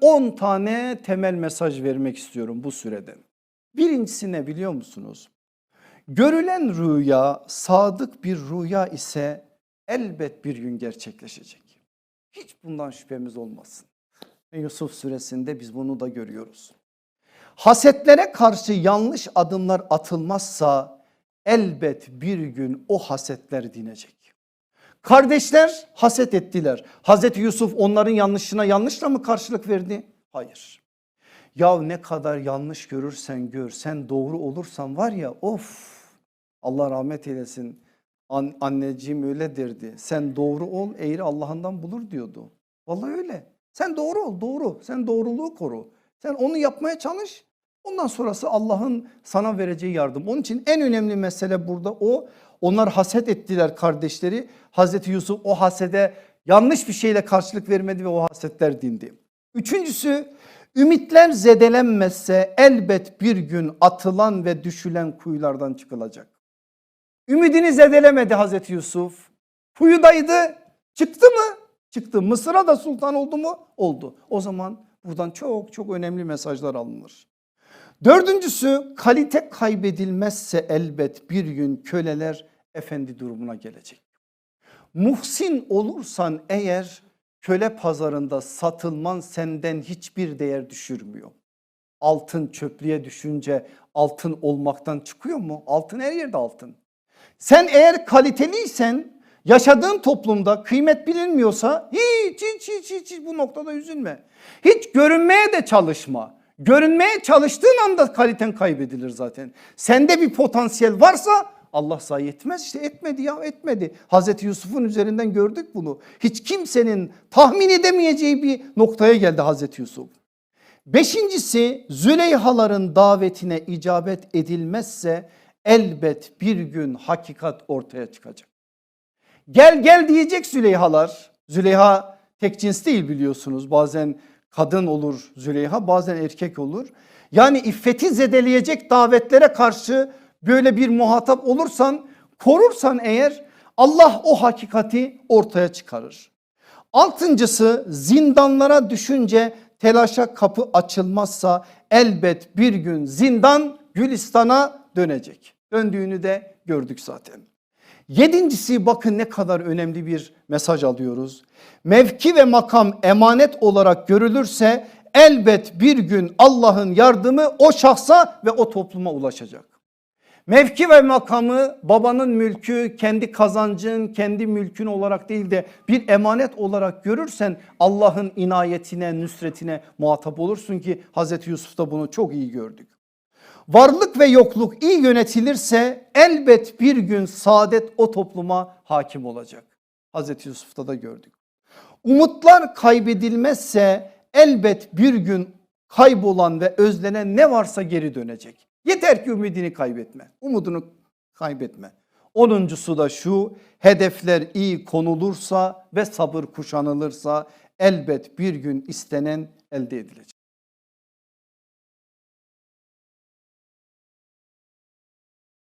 10 tane temel mesaj vermek istiyorum bu süreden. Birincisi ne biliyor musunuz? Görülen rüya sadık bir rüya ise elbet bir gün gerçekleşecek. Hiç bundan şüphemiz olmasın. Yusuf suresinde biz bunu da görüyoruz. Hasetlere karşı yanlış adımlar atılmazsa elbet bir gün o hasetler dinecek. Kardeşler haset ettiler. Hazreti Yusuf onların yanlışına yanlışla mı karşılık verdi? Hayır. Ya ne kadar yanlış görürsen gör sen doğru olursan var ya of Allah rahmet eylesin. An, anneciğim öyle derdi. Sen doğru ol eğri Allah'ından bulur diyordu. Vallahi öyle. Sen doğru ol doğru. Sen doğruluğu koru. Sen onu yapmaya çalış. Ondan sonrası Allah'ın sana vereceği yardım. Onun için en önemli mesele burada o. Onlar haset ettiler kardeşleri. Hazreti Yusuf o hasede yanlış bir şeyle karşılık vermedi ve o hasetler dindi. Üçüncüsü ümitler zedelenmezse elbet bir gün atılan ve düşülen kuyulardan çıkılacak. Ümidini zedelemedi Hazreti Yusuf. Kuyudaydı çıktı mı? Çıktı. Mısır'a da sultan oldu mu? Oldu. O zaman buradan çok çok önemli mesajlar alınır. Dördüncüsü kalite kaybedilmezse elbet bir gün köleler efendi durumuna gelecek. Muhsin olursan eğer köle pazarında satılman senden hiçbir değer düşürmüyor. Altın çöplüğe düşünce altın olmaktan çıkıyor mu? Altın her yerde altın. Sen eğer kaliteliysen yaşadığın toplumda kıymet bilinmiyorsa hiç hiç hiç hiç, hiç bu noktada üzülme. Hiç görünmeye de çalışma. Görünmeye çalıştığın anda kaliten kaybedilir zaten. Sende bir potansiyel varsa Allah zayi etmez işte etmedi ya etmedi. Hazreti Yusuf'un üzerinden gördük bunu. Hiç kimsenin tahmin edemeyeceği bir noktaya geldi Hazreti Yusuf. Beşincisi Züleyhaların davetine icabet edilmezse elbet bir gün hakikat ortaya çıkacak. Gel gel diyecek Züleyhalar. Züleyha tek cins değil biliyorsunuz. Bazen kadın olur Züleyha bazen erkek olur. Yani iffeti zedeleyecek davetlere karşı böyle bir muhatap olursan korursan eğer Allah o hakikati ortaya çıkarır. Altıncısı zindanlara düşünce telaşa kapı açılmazsa elbet bir gün zindan Gülistan'a dönecek. Döndüğünü de gördük zaten. Yedincisi bakın ne kadar önemli bir mesaj alıyoruz. Mevki ve makam emanet olarak görülürse elbet bir gün Allah'ın yardımı o şahsa ve o topluma ulaşacak. Mevki ve makamı babanın mülkü kendi kazancın kendi mülkün olarak değil de bir emanet olarak görürsen Allah'ın inayetine nüsretine muhatap olursun ki Hazreti Yusuf'ta bunu çok iyi gördük. Varlık ve yokluk iyi yönetilirse elbet bir gün saadet o topluma hakim olacak. Hazreti Yusuf'ta da gördük. Umutlar kaybedilmezse elbet bir gün kaybolan ve özlenen ne varsa geri dönecek. Yeter ki ümidini kaybetme, umudunu kaybetme. Onuncusu da şu hedefler iyi konulursa ve sabır kuşanılırsa elbet bir gün istenen elde edilecek.